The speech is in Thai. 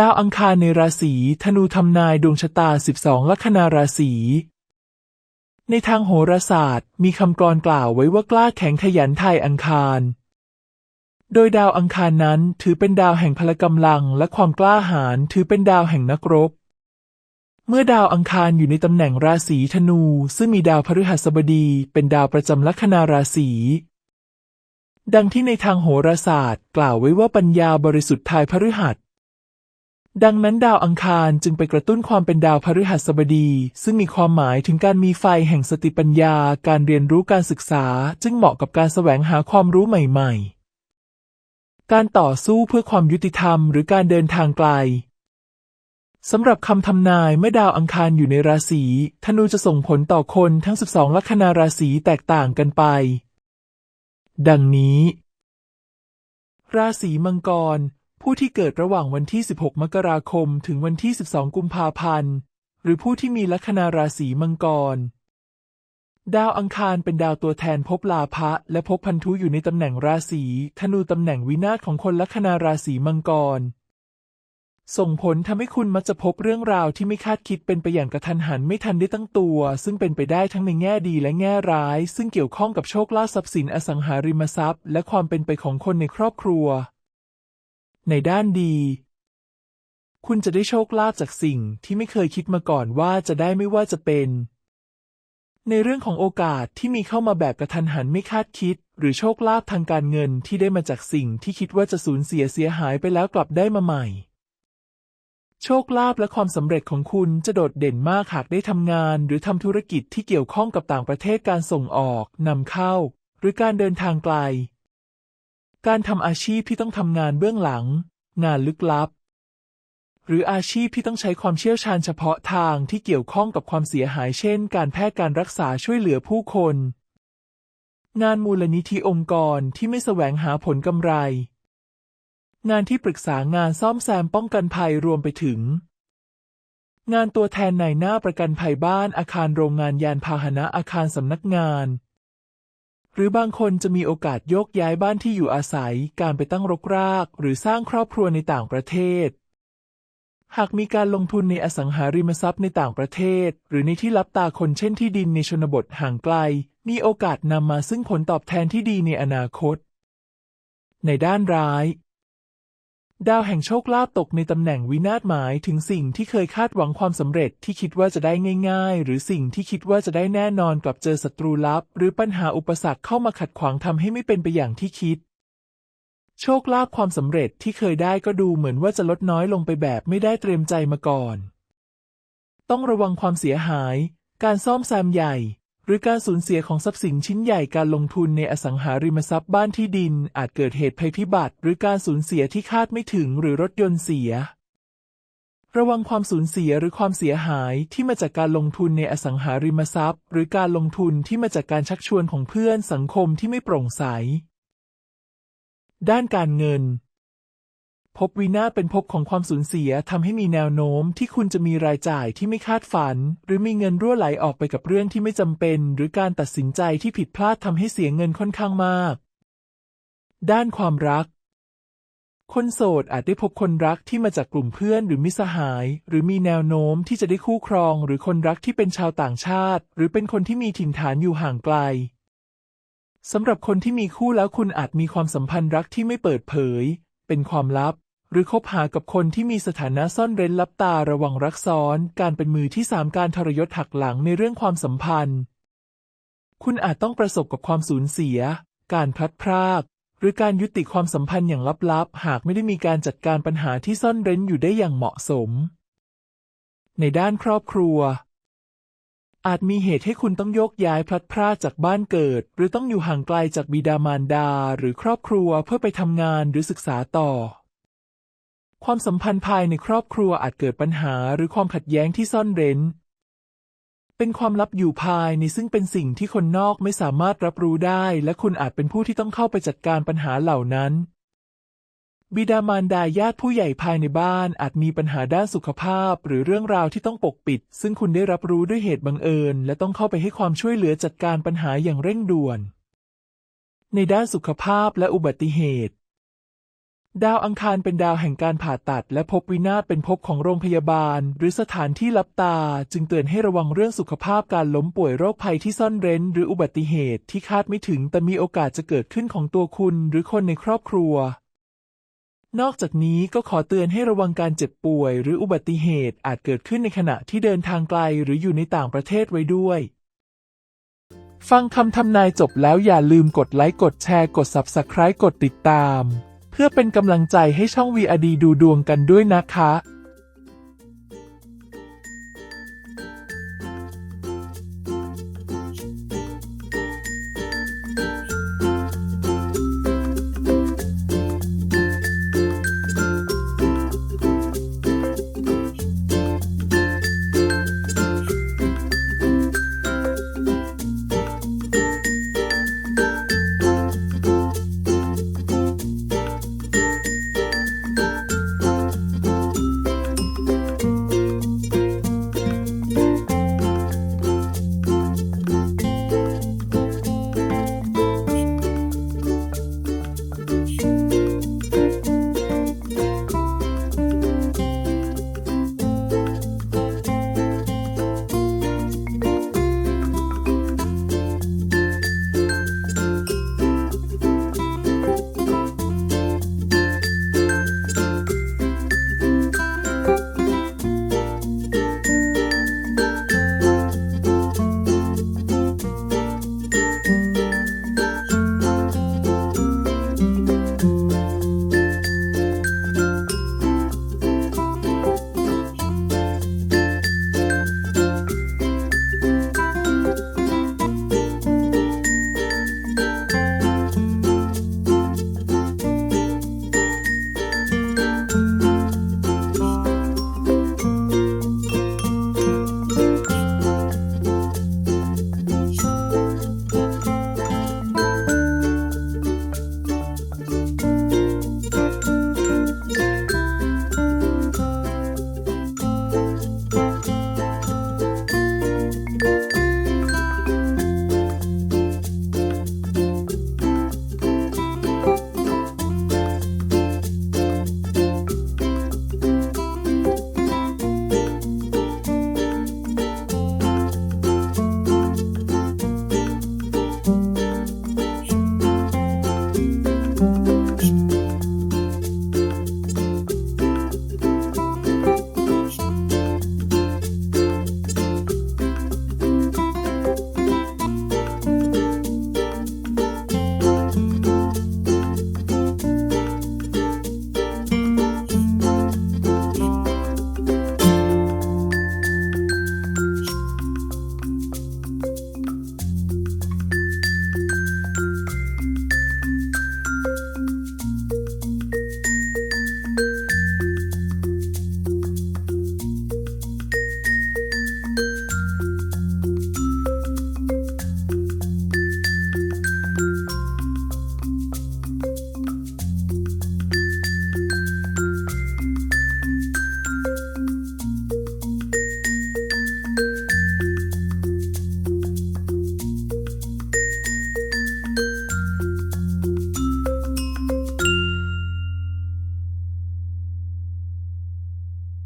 ดาวอังคารในราศีธนูทำนายดวงชะตา 12 ลัคนาราศี ในทางโหราศาสตร์ มีคำกรกล่าวไว้ว่ากล้าแข็งขยันไทยอังคาร โดยดาวอังคารนั้นถือเป็นดาวแห่งพลกำลังและความกล้าหาญถือเป็นดาวแห่งนักรบ เมื่อดาวอังคารอยู่ในตำแหน่งราศีธนู ซึ่งมีดาวพฤหัสบดี เป็นดาวประจำลัคนาราศีดังที่ในทางโหราศาสตร์ กล่าวไว้ว่าปัญญาบริสุทธิ์ทายพฤหัส ดังนั้นดาวอังคารจึงไปกระตุ้นความเป็นดาวพฤหัสบดี ซึ่งมีความหมายถึงการมีไฟแห่งสติปัญญา การเรียนรู้การศึกษา จึงเหมาะกับการแสวงหาความรู้ใหม่ๆ การต่อสู้เพื่อความยุติธรรมหรือการเดินทางไกลสำหรับคำทำนายเมื่อดาวอังคารอยู่ในราศีธนูจะส่งผลต่อคนทั้ง 12 ลัคนาราศีแตกต่างกันไป ดังนี้ ราศีมังกร ผู้ที่เกิดระหว่างวันที่ 16 มกราคม ถึงวันที่ 12 กุมภาพันธ์ หรือผู้ที่มีลัคนาราศีมังกร ดาวอังคารเป็นดาวตัวแทนภพลาภะและภพพันธุอยู่ในตำแหน่งราศีธนูตำแหน่งวินาศของคนลัคนาราศีมังกร ส่งผลทำให้คุณมักจะพบเรื่องราวที่ไม่คาดคิดเป็นไปอย่างกระทันหันไม่ทันได้ตั้งตัว ซึ่งเป็นไปได้ทั้งในแง่ดีและแง่ร้าย ซึ่งเกี่ยวข้องกับโชคลาภทรัพย์สินอสังหาริมทรัพย์ และความเป็นไปของคนในครอบครัว ในด้านดี คุณจะได้โชคลาภจากสิ่งที่ไม่เคยคิดมาก่อนว่าจะได้ไม่ว่าจะเป็น ในเรื่องของโอกาสที่มีเข้ามาแบบกระทันหันไม่คาดคิด หรือโชคลาภทางการเงินที่ได้มาจากสิ่งที่คิดว่าจะสูญเสียเสียหายไปแล้วกลับได้มาใหม่โชคลาภและความสำเร็จของคุณจะโดดเด่นมากหากได้ทำงาน หรือทำธุรกิจที่เกี่ยวข้องกับต่างประเทศการส่งออกนำเข้า หรือการเดินทางไกล การทำอาชีพที่ต้องทำงานเบื้องหลัง งานลึกลับ หรืออาชีพที่ต้องใช้ความเชี่ยวชาญเฉพาะทางที่เกี่ยวข้องกับความเสียหายเช่น การแพทย์การรักษาช่วยเหลือผู้คน งานมูลนิธิองค์กรที่ไม่แสวงหาผลกำไร งานที่ปรึกษางานซ่อมแซมป้องกันภัยรวมไปถึง งานตัวแทนในหน้าประกันภัยบ้านอาคารโรงงานยานพาหนะอาคารสำนักงาน หรือบางคนจะมีโอกาสโยกย้ายบ้านที่อยู่อาศัย การไปตั้งรกราก หรือสร้างครอบครัวในต่างประเทศ หากมีการลงทุนในอสังหาริมทรัพย์ในต่างประเทศ หรือในที่ลับตาคนเช่นที่ดินในชนบทห่างไกล มีโอกาสนำมาซึ่งผลตอบแทนที่ดีในอนาคต ในด้านร้าย ดาวแห่งโชคลาภตกในตำแหน่งวินาศหมายถึงสิ่งที่เคยคาดหวังความสำเร็จที่คิดว่าจะได้ง่าย ๆ หรือสิ่งที่คิดว่าจะได้แน่นอนกลับเจอศัตรูลับ หรือปัญหาอุปสรรคเข้ามาขัดขวางทำให้ไม่เป็นไปอย่างที่คิด โชคลาภความสำเร็จที่เคยได้ก็ดูเหมือนว่าจะลดน้อยลงไปแบบไม่ได้เตรียมใจมาก่อน ต้องระวังความเสียหาย การซ่อมแซมใหญ่ หรือการสูญเสียของทรัพย์สินชิ้นใหญ่การลงทุนในอสังหาริมทรัพย์บ้านที่ดิน อาจเกิดเหตุภัยพิบัติ หรือการสูญเสียที่คาดไม่ถึงหรือรถยนต์เสีย ระวังความสูญเสียหรือความเสียหายที่มาจากการลงทุนในอสังหาริมทรัพย์ หรือการลงทุนที่มาจากการชักชวนของเพื่อนสังคมที่ไม่โปร่งใส ด้านการเงิน พบวีนาเป็นพบของความสูญเสียทำให้มีแนวโน้มที่คุณจะมีรายจ่ายที่ไม่คาดฝัน หรือมีเงินรั่วไหลออกไปกับเรื่องที่ไม่จำเป็น หรือการตัดสินใจที่ผิดพลาดทำให้เสียเงินค่อนข้างมาก ด้านความรัก คนโสดอาจได้พบคนรักที่มาจากกลุ่มเพื่อนหรือมิสหาย หรือมีแนวโน้มที่จะได้คู่ครอง หรือคนรักที่เป็นชาวต่างชาติ หรือเป็นคนที่มีถิ่นฐานอยู่ห่างไกลสำหรับคนที่มีคู่แล้วคุณอาจมีความสัมพันธ์รักที่ไม่เปิดเผย เป็นความลับ หรือคบหากับคนที่มีสถานะซ่อนเร้นลับตาระวังรักซ้อน การเป็นมือที่สามการทรยศหักหลังในเรื่องความสัมพันธ์ คุณอาจต้องประสบกับความสูญเสีย การพลัดพราก หรือการยุติความสัมพันธ์อย่างลับๆ หากไม่ได้มีการจัดการปัญหาที่ซ่อนเร้นอยู่ได้อย่างเหมาะสม ในด้านครอบครัว อาจมีเหตุให้คุณต้องโยกย้ายพลัดพรากจากบ้านเกิด หรือต้องอยู่ห่างไกลจากบิดามารดา หรือครอบครัวเพื่อไปทำงานหรือศึกษาต่อ ความสัมพันธ์ภายในครอบครัวอาจเกิดปัญหาหรือความขัดแย้งที่ซ่อนเร้น เป็นความลับอยู่ภายในซึ่งเป็นสิ่งที่คนนอกไม่สามารถรับรู้ได้ และคุณอาจเป็นผู้ที่ต้องเข้าไปจัดการปัญหาเหล่านั้น บิดามารดาญาติผู้ใหญ่ภายในบ้านอาจมีปัญหาด้านสุขภาพ หรือเรื่องราวที่ต้องปกปิด ซึ่งคุณได้รับรู้ด้วยเหตุบังเอิญ และต้องเข้าไปให้ความช่วยเหลือจัดการปัญหาอย่างเร่งด่วน ในด้านสุขภาพและอุบัติเหตุ ดาวอังคารเป็นดาวแห่งการผ่าตัด และภพวินาศเป็นภพของโรงพยาบาล หรือสถานที่ลับตา จึงเตือนให้ระวังเรื่องสุขภาพการล้มป่วยโรคภัยที่ซ่อนเร้น หรืออุบัติเหตุที่คาดไม่ถึง แต่มีโอกาสจะเกิดขึ้นของตัวคุณ หรือคนในครอบครัว นอกจากนี้ก็ขอเตือนให้ระวังการเจ็บป่วย หรืออุบัติเหตุอาจเกิดขึ้นในขณะที่เดินทางไกล หรืออยู่ในต่างประเทศไว้ด้วยฟังคำทำนายจบแล้วอย่าลืมกดไลค์ กดแชร์ กด Subscribe กดติดตาม พื่อเป็นกำลังใจให้ช่องวีอดีดูดวงกันด้วยนะคะ